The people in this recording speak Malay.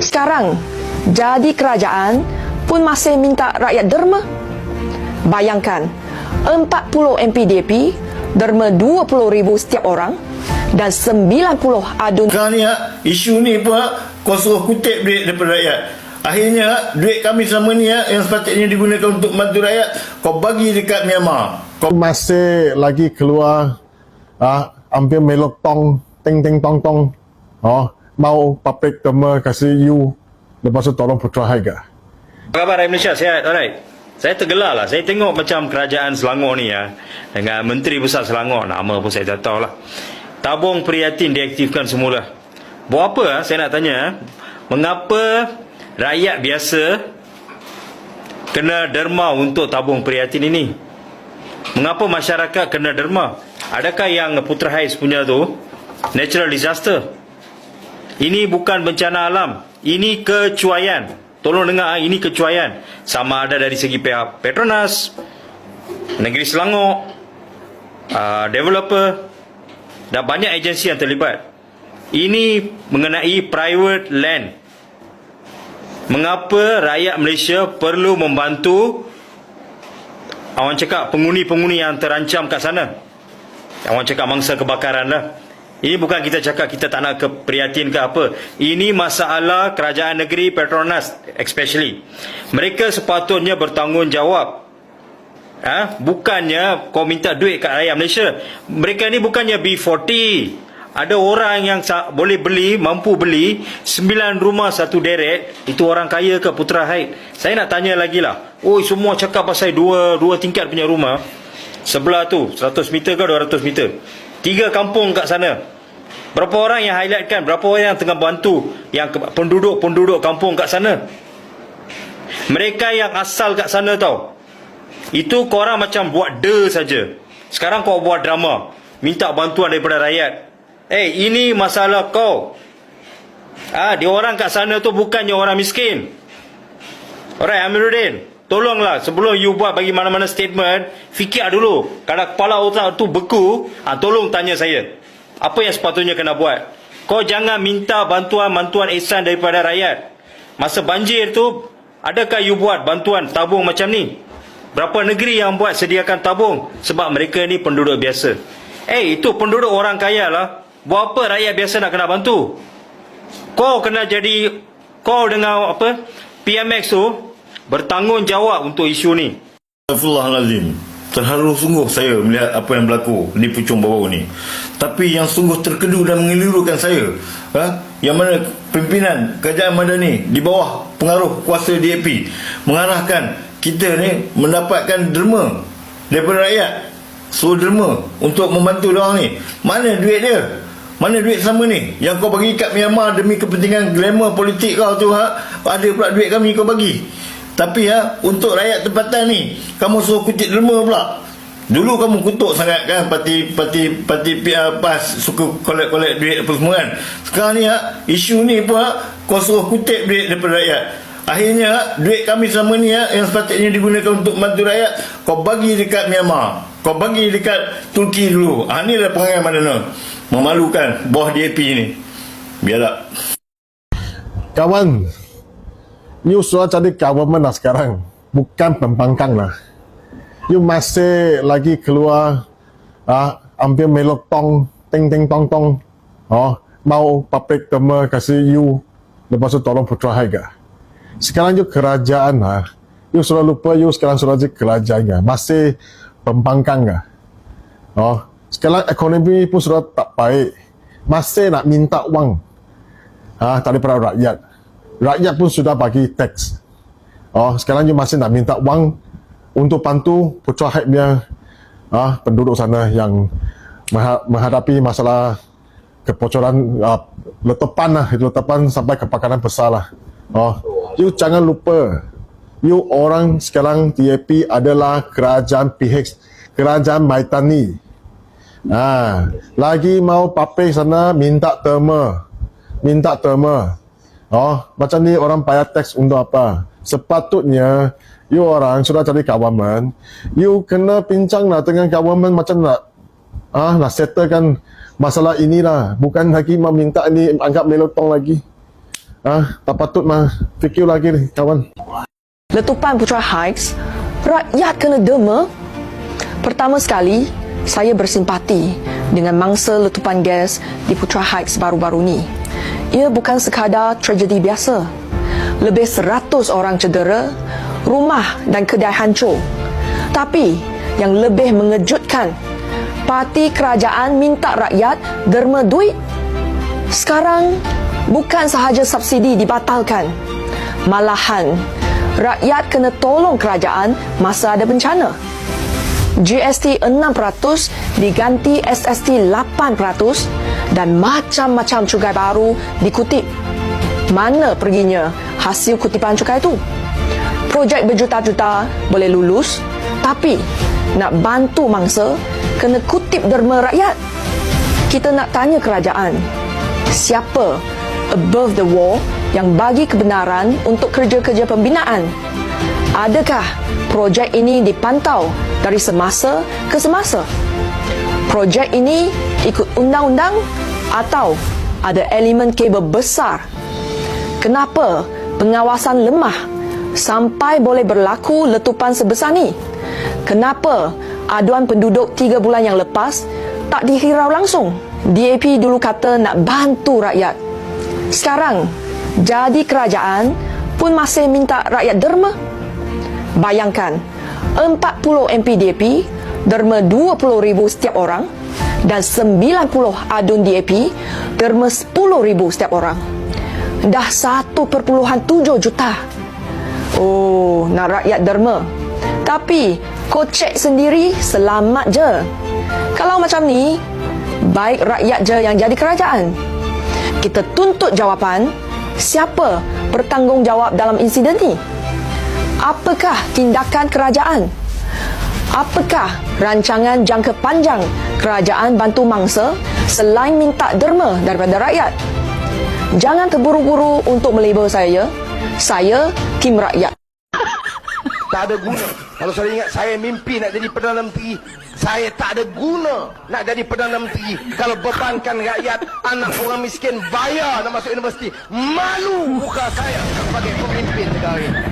Sekarang, jadi kerajaan pun masih minta rakyat derma. Bayangkan, 40 MPDP derma 20 ribu setiap orang dan 90 adun Sekarang ni ha, isu ni pun ha, kau suruh kutip duit daripada rakyat. Akhirnya ha, duit kami selama ni yang sepatutnya digunakan untuk membantu rakyat kau bagi dekat Myanmar. Kau masih lagi keluar ah ambil melok tong ting ting tong tong oh mau public tema kasih you lepas tu tolong putra harga Apa khabar Rakyat Malaysia? Sihat? Alright. Saya tergelar lah. Saya tengok macam kerajaan Selangor ni ya. Dengan Menteri Besar Selangor. Nama pun saya tak tahu lah. Tabung prihatin diaktifkan semula. Buat apa? ah? Saya nak tanya. ah. Mengapa rakyat biasa kena derma untuk tabung prihatin ini? Mengapa masyarakat kena derma? Adakah yang Putra Hais punya tu natural disaster? Ini bukan bencana alam. Ini kecuaian. Tolong dengar, ah, ini kecuaian. Sama ada dari segi pihak Petronas, Negeri Selangor, uh, developer dan banyak agensi yang terlibat. Ini mengenai private land. Mengapa rakyat Malaysia perlu membantu Awang cakap penghuni-penghuni yang terancam kat sana. Awang cakap mangsa kebakaran lah. Ini bukan kita cakap kita tak nak ke prihatin ke apa. Ini masalah kerajaan negeri Petronas especially. Mereka sepatutnya bertanggungjawab. Ha? Bukannya kau minta duit kat rakyat Malaysia. Mereka ni bukannya B40. Ada orang yang boleh beli, mampu beli 9 rumah satu deret, itu orang kaya ke Putra Haid. Saya nak tanya lagi lah. Oi, semua cakap pasal dua dua tingkat punya rumah. Sebelah tu 100 meter ke 200 meter. Tiga kampung kat sana. Berapa orang yang highlightkan? Berapa orang yang tengah bantu yang penduduk-penduduk kampung kat sana? Mereka yang asal kat sana tau. Itu korang macam buat de saja. Sekarang kau buat drama. Minta bantuan daripada rakyat. Eh, hey, ini masalah kau. Ah, dia orang kat sana tu bukannya orang miskin. Alright, Amiruddin. Tolonglah sebelum you buat bagi mana-mana statement, fikir dulu. Kalau kepala otak tu beku, ah, tolong tanya saya. Apa yang sepatutnya kena buat? Kau jangan minta bantuan-bantuan ihsan daripada rakyat. Masa banjir tu, adakah you buat bantuan tabung macam ni? Berapa negeri yang buat sediakan tabung? Sebab mereka ni penduduk biasa. Eh, itu penduduk orang kaya lah. Buat apa rakyat biasa nak kena bantu? Kau kena jadi kau dengan apa? PMX tu bertanggungjawab untuk isu ni. Astagfirullahalazim. Terharu sungguh saya melihat apa yang berlaku di Puchong Bawau ni. Tapi yang sungguh terkedu dan mengelirukan saya, ha? yang mana pimpinan kerajaan madani di bawah pengaruh kuasa DAP mengarahkan kita ni mendapatkan derma daripada rakyat. Suruh derma untuk membantu orang ni. Mana duit dia? Mana duit sama ni? Yang kau bagi kat Myanmar demi kepentingan glamour politik kau tu ha? Ada pula duit kami kau bagi. Tapi ha, untuk rakyat tempatan ni, kamu suruh kutip derma pula. Dulu kamu kutuk sangat kan parti parti parti uh, PAS suka collect-collect duit apa semua kan. Sekarang ni ha, isu ni pun ha, kau suruh kutip duit daripada rakyat. Akhirnya ha, duit kami selama ni ha, yang sepatutnya digunakan untuk membantu rakyat, kau bagi dekat Myanmar. Kau bagi dekat Turki dulu. Ha, ni lah perangai mana Memalukan bawah DAP ni. Biarlah. kawan you sudah jadi government lah sekarang. Bukan pembangkang lah. You masih lagi keluar ah ambil melok tong ting ting tong tong. Oh mau public tema kasih you lepas tu tolong putra harga sekarang you kerajaan lah. You sudah lupa you sekarang sudah jadi kerajaan lah. masih pembangkang lah oh sekarang ekonomi pun sudah tak baik. Masih nak minta wang. Ah daripada rakyat rakyat pun sudah bagi teks oh sekarang you masih nak minta wang untuk bantu putra haid punya ah penduduk sana yang mengha- menghadapi masalah kebocoran ah, letupan lah letupan sampai kebakaran besar lah oh you jangan lupa you orang sekarang DAP adalah kerajaan PH kerajaan Maitani Ah, lagi mau papai sana minta terma. Minta terma. Oh, macam ni orang bayar teks untuk apa? Sepatutnya you orang sudah jadi government, you kena bincang lah dengan government macam nak ah nak settlekan masalah inilah. Bukan lagi meminta ini anggap melotong lagi. Ah, tak patut mah fikir lagi ni kawan. Letupan Putra Heights, rakyat kena dema. Pertama sekali, saya bersimpati dengan mangsa letupan gas di Putra Heights baru-baru ni. Ia bukan sekadar tragedi biasa. Lebih 100 orang cedera, rumah dan kedai hancur. Tapi yang lebih mengejutkan, parti kerajaan minta rakyat derma duit. Sekarang bukan sahaja subsidi dibatalkan, malahan rakyat kena tolong kerajaan masa ada bencana. GST 6% diganti SST 8% dan macam-macam cukai baru dikutip. Mana perginya hasil kutipan cukai itu? Projek berjuta-juta boleh lulus tapi nak bantu mangsa kena kutip derma rakyat. Kita nak tanya kerajaan, siapa above the wall yang bagi kebenaran untuk kerja-kerja pembinaan? Adakah projek ini dipantau dari semasa ke semasa? Projek ini ikut undang-undang atau ada elemen kabel besar? Kenapa pengawasan lemah sampai boleh berlaku letupan sebesar ni? Kenapa aduan penduduk tiga bulan yang lepas tak dihirau langsung? DAP dulu kata nak bantu rakyat. Sekarang, jadi kerajaan pun masih minta rakyat derma. Bayangkan, 40 MPDP derma 20 ribu setiap orang dan 90 adun DAP derma 10 ribu setiap orang. Dah 1.7 juta. Oh, nak rakyat derma. Tapi, kocek sendiri selamat je. Kalau macam ni, baik rakyat je yang jadi kerajaan. Kita tuntut jawapan siapa bertanggungjawab dalam insiden ni. Apakah tindakan kerajaan? Apakah rancangan jangka panjang kerajaan bantu mangsa selain minta derma daripada rakyat? Jangan terburu-buru untuk melabel saya. Saya tim rakyat. tak ada guna. Kalau saya ingat saya mimpi nak jadi Perdana Menteri, saya tak ada guna nak jadi Perdana Menteri. Kalau bebankan rakyat, anak orang miskin bayar nak masuk universiti. Malu muka saya sebagai pemimpin negara ini.